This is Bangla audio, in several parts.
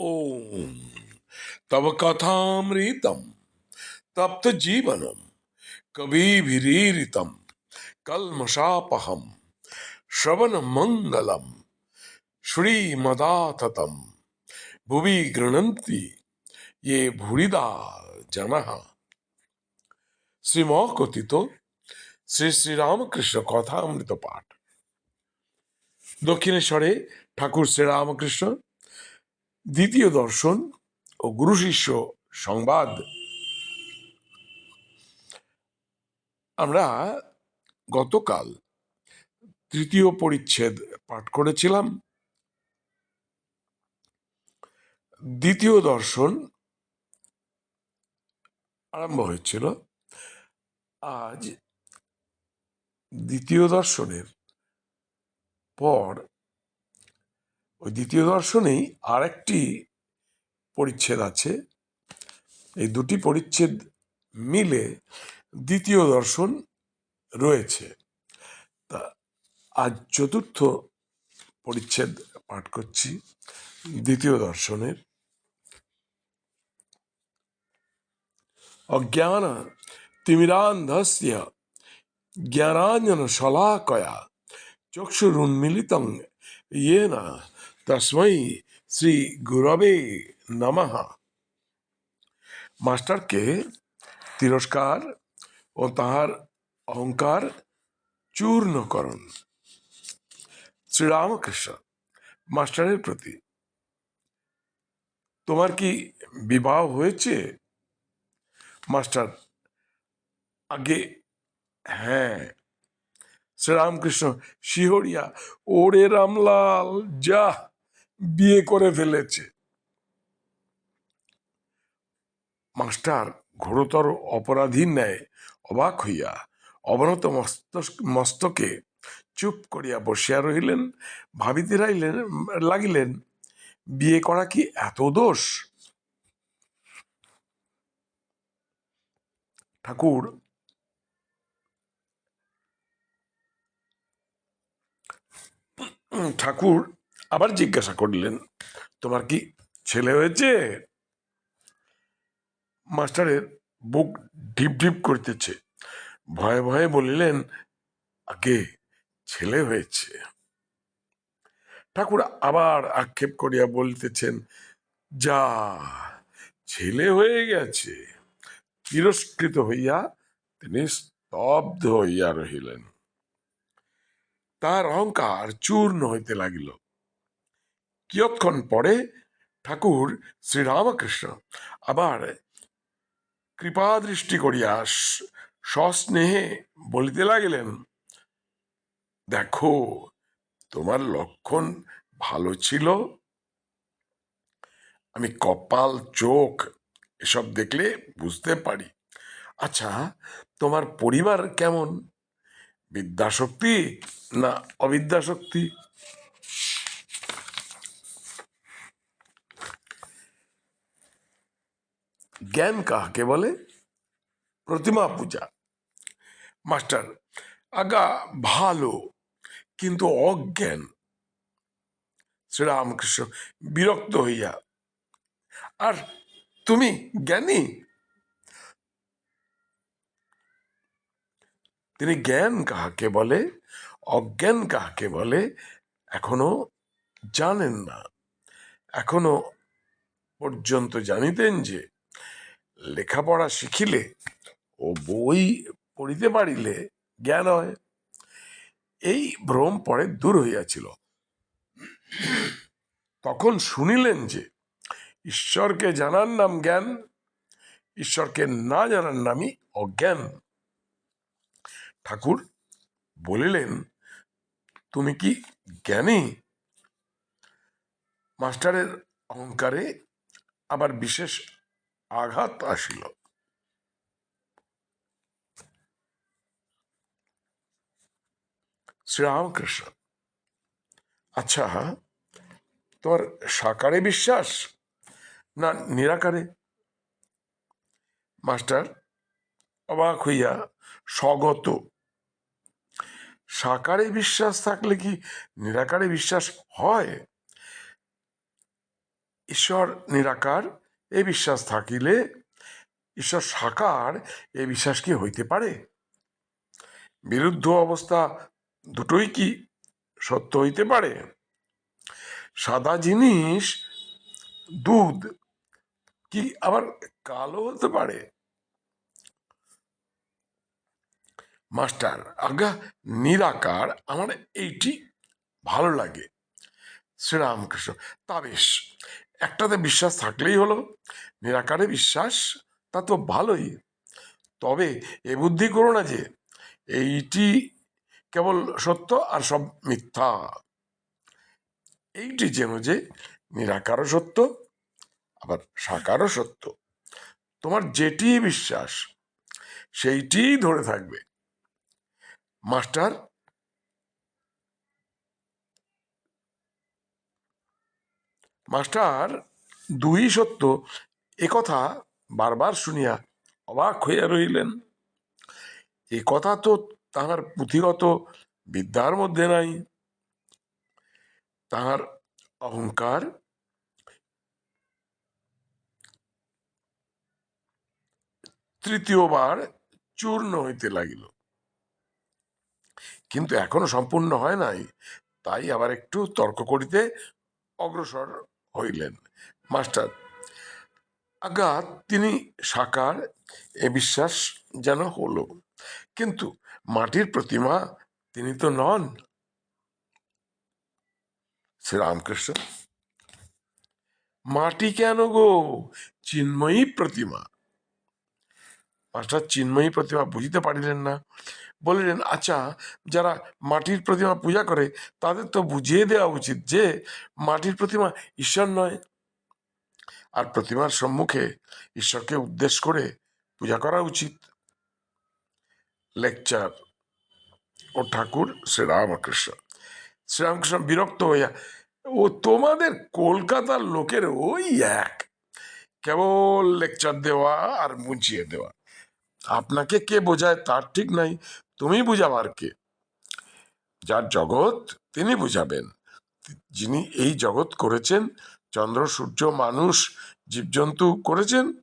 ॐ तव कथामृतं तप्तजीवनं कविभिरीरितं कल्मषापहं श्रवणमङ्गलं श्रीमदाततं भुवि गृह्णन्ति ये ভুরিদা জনঃ শ্রীমকথিত শ্রী শ্রীরামকৃষ্ণ কথামৃত পাঠ দক্ষিণেশ্বরে ঠাকুর শ্রীরামকৃষ্ণ দ্বিতীয় দর্শন ও গুরু শিষ্য সংবাদ। আমরা গতকাল তৃতীয় পরিচ্ছেদ পাঠ করেছিলাম। দ্বিতীয় দর্শন আরম্ভ হয়েছিল। আজ দ্বিতীয় দর্শনের পর ওই দ্বিতীয় দর্শনেই আরেকটি পরিচ্ছেদ আছে। এই দুটি পরিচ্ছেদ মিলে দ্বিতীয় দর্শন রয়েছে। তা আজ চতুর্থ পরিচ্ছেদ পাঠ করছি দ্বিতীয় দর্শনের। অজ্ঞান তিমিরান্ধস্য জ্ঞানাঞ্জন শলাকয়া চক্ষুরুন্মিলিতং येन তস্মৈ শ্রী গুরবে নমঃ। মাস্টারকে তিরস্কার ও তাহার অহংকার চূর্ণকরণ শ্রীরামকৃষ্ণ, মাস্টারের প্রতি, তোমার কি বিবাহ হয়েছে? মাস্টার, আগে হ্যাঁ। শ্রীরামকৃষ্ণ, শিহরিয়া, ওরে রামলাল যা বিয়ে করে ফেলেছে। মাস্টার ঘোরতর অপরাধীর ন্যায় অবাক হইয়া অবনত মস্ত- মস্তকে চুপ করিয়া বসিয়া রহিলেন, ভাবিতে রাইলেন লাগিলেন, বিয়ে করা কি এত দোষ? ঠাকুর ঠাকুর আবার জিজ্ঞাসা করলেন, তোমার কি ছেলে হয়েছে? মাস্টারের বুক ঢিপ ঢিপ করতেছে। ভয়ে ভয়ে বলিলেন, আগে ছেলে হয়েছে। ঠাকুর আবার আক্ষেপ করিয়া বলতেছেন, যা ছেলে হয়ে গেছে। তিরস্কৃত হইয়া তিনি স্তব্ধ হইয়া রহিলেন। তার অহংকার চূর্ণ হইতে লাগিল। কিয়ৎক্ষণ পরে ঠাকুর শ্রীরামকৃষ্ণ আবার কৃপাদৃষ্টি করিয়া সস্নেহে বলিতে লাগিলেন, দেখো, তোমার লক্ষণ ভালো ছিল। আমি কপাল, চোখ এসব দেখলে বুঝতে পারি। আচ্ছা তোমার পরিবার কেমন? বিদ্যাশক্তি না অবিদ্যাশক্তি? জ্ঞান কাহাকে বলে? প্রতিমা পূজা। মাস্টার, আগা ভালো, কিন্তু অজ্ঞান। শ্রীরামকৃষ্ণ বিরক্ত হইয়া, আর তুমি জ্ঞানী? তিনি জ্ঞান কাহাকে বলে, অজ্ঞান কাহাকে বলে, এখনও জানেন না। এখনও পর্যন্ত জানিতেন যে লেখাপড়া শিখিলে ও বই পড়িতে পারিলে জ্ঞান হয়। এই ভ্রম পরে দূর হইয়াছিল। তখন শুনিলেন যে, ঈশ্বরকে জানার নাম জ্ঞান, ঈশ্বরকে না জানার নামই অজ্ঞান। ঠাকুর বলিলেন, তুমি কি জ্ঞানী? মাস্টারের অহংকারে আবার বিশেষ আঘাত আসিল। শ্রীরামকৃষ্ণ আচ্ছা তোমার সাকারে বিশ্বাস না নিরাকারে? মাস্টার, অবাক হইয়া স্বগত। সাকারে বিশ্বাস থাকলে কি নিরাকারে বিশ্বাস হয়? ঈশ্বর নিরাকার? এই বিশ্বাস থাকিলে ঈশ্বর সাকার এই বিশ্বাস কি হইতে পারে? বিরুদ্ধ অবস্থা দুটোই কি সত্য হইতে পারে? সাদা জিনিস, দুধ কি আবার কালো হতে পারে? মাস্টার, আজ্ঞা, নিরাকার, আমার এইটি ভালো লাগে। শ্রীরামকৃষ্ণ, তা বেশ। একটাতে বিশ্বাস থাকলেই হলো, নিরাকারে বিশ্বাস তা তো ভালোই। তবে এ বুদ্ধি করো না যে, এইটি কেবল সত্য আর সব মিথ্যা। এইটি যেন যে, নিরাকারও সত্য, আবার সাকারও সত্য। তোমার যেটি বিশ্বাস, সেইটিই ধরে থাকবে। মাস্টার মাস্টার, দুই সত্য। একথা বারবার শুনিয়া অবাক হইয়া রহিলেন। এ কথা তো তাহার পুঁথিগত বিদ্যার মধ্যে নাই। তাহার অহংকার তৃতীয়বার চূর্ণ হইতে লাগিল। কিন্তু এখনও সম্পূর্ণ হয় নাই, তাই আবার একটু তর্ক করিতে অগ্রসর হইলেন। মাস্টার আজ্ঞা তিনি সাকার, এ বিশ্বাস যেন হলো। কিন্তু মাটির প্রতিমা তিনি তো নন। শ্রীরামকৃষ্ণ মাটি কেন গো? চিন্ময়ী প্রতিমা। মাস্টার চিন্ময়ী প্রতিমা বুঝিতে পারিলেন না। বলিলেন আচ্ছা যারা মাটির প্রতিমা পূজা করে, তাদের তো বুঝিয়ে দেওয়া উচিত যে, মাটির প্রতিমা ঈশ্বর নয়। আর প্রতিমার সম্মুখে ঈশ্বরকে উদ্দেশ্য করে পূজা করা উচিত। লেকচার ও ঠাকুর শ্রীরামকৃষ্ণ। শ্রীরামকৃষ্ণ বিরক্ত হইয়া, ও তোমাদের কলকাতার লোকের ওই এক। কেবল লেকচার দেওয়া আর বুঝিয়ে দেওয়া। আপনাকে কে বোঝায় তার ঠিক নাই। তুমি বুঝাবার কে। যার জগৎ, তিনি বুঝাবেন। যিনি এই জগৎ করেছেন, চন্দ্র, সূর্য, মানুষ, জীবজন্তু করেছেন।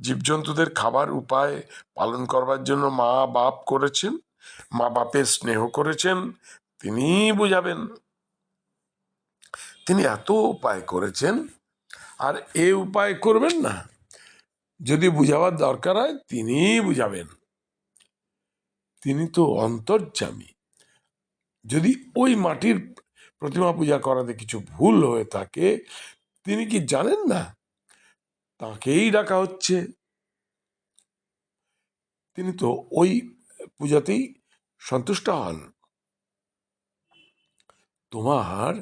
জীবজন্তুদের খাবার উপায় পালন করবার জন্য মা বাপ করেছেন, মা বাপের স্নেহ করেছেন তিনি বুঝাবেন। তিনি এত উপায় করেছেন, আর এ উপায় করবেন না। যদি বুঝাবার দরকার হয়, তিনিই বুঝাবেন। তিনি তো অন্তর্যামী। যদি ওই মাটির প্রতিমা পূজা করাতে কিছু ভুল হয়ে থাকে, তিনি কি জানেন না? তাকেই ডাকা হচ্ছে। তিনি তো ওই পূজাতেই সন্তুষ্ট হন। তোমার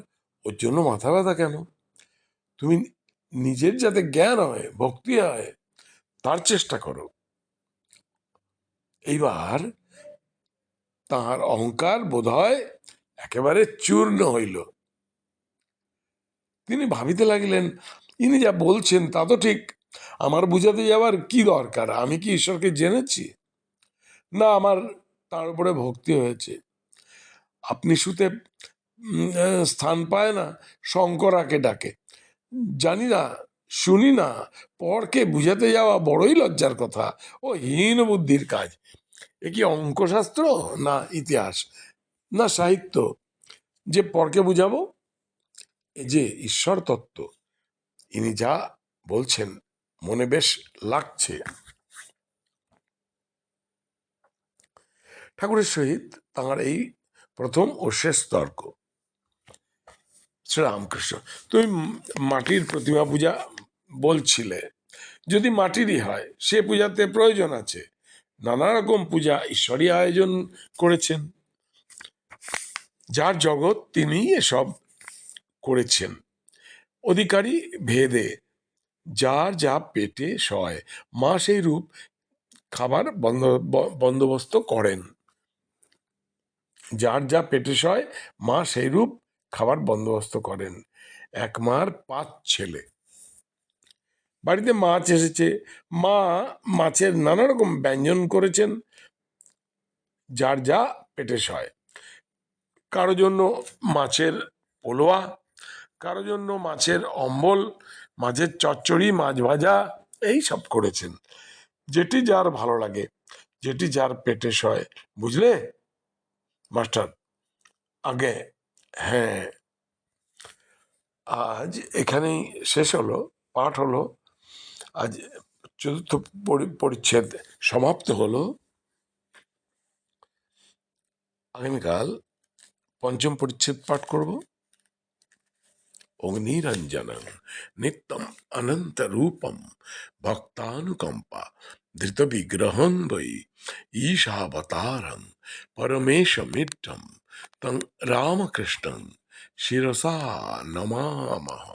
ওর জন্য মাথা ব্যথা কেন? তুমি নিজের যাতে জ্ঞান হয়, ভক্তি হয় তার চেষ্টা করো। এইবার তাহার অহংকার বোধ হয় একেবারে চূর্ণ হইল। তিনি ভাবিতে লাগিলেন, ইনি যা বলছেন তা তো ঠিক, আমার বুঝাতে যাওয়ার কি দরকার? আমি কি ঈশ্বরকে জেনেছি? না, আমার তার উপরে ভক্তি হয়েছে। আপনি শুতে স্থান পায় না, শঙ্করাকে ডাকে। জানি না শুনি না, পরকে বুঝাতে যাওয়া বড়ই লজ্জার কথা। ও হীন বুদ্ধির কাজ। এ কি অঙ্কশাস্ত্র না ইতিহাস? না সাহিত্য? যে পরকে বুঝাবো? যে ঈশ্বর তত্ত্ব ইনি যা বলছেন, মনে বেশ লাগছে। ঠাকুরের সহিত তাঁর এই প্রথম ও শেষ তর্ক। শ্রীরামকৃষ্ণ, তুমি মাটির প্রতিমা পূজা বলছিলে, যদি মাটিরই হয়, সে পূজাতে প্রয়োজন আছে। নানা রকম পূজা ঈশ্বরই আয়োজন করেছেন। যার জগৎ তিনি এসব করেছেন। অধিকারী ভেদে যার যা পেটে সয়, মা সেই রূপ খাবার বন্দোবস্ত করেন। যার যা পেটে সয়, মা সেই রূপ খাবার বন্দোবস্ত করেন। এক মার পাঁচ ছেলে। বাড়িতে মাছ এসেছে। মা মাছের নানা রকম ব্যঞ্জন করেছেন। যার যা পেটে সয়। কারও জন্য মাছের পোলোয়া, কারও জন্য মাছের অম্বল, মাছের চচ্চড়ি, মাছ ভাজা, এই সব করেছেন। যেটি যার ভালো লাগে, যেটি যার পেটে সয়। বুঝলে? মাস্টার, আগে হ্যাঁ। আজ এখানেই শেষ হলো, পাঠ হলো। আজ চতুর্থ পরি- পরিচ্ছেদ সমাপ্ত হল। আগামীকাল পঞ্চম পরিচ্ছেদ পাঠ করব। অগ্নিরঞ্জন নিত্যম অনন্ত রূপম ভক্তানুকম্পা ধৃত বিগ্রহং বৈ ঈশাবতারং পরমেশমিড্ঢম তং রামকৃষ্ণং শিরসা নমামহ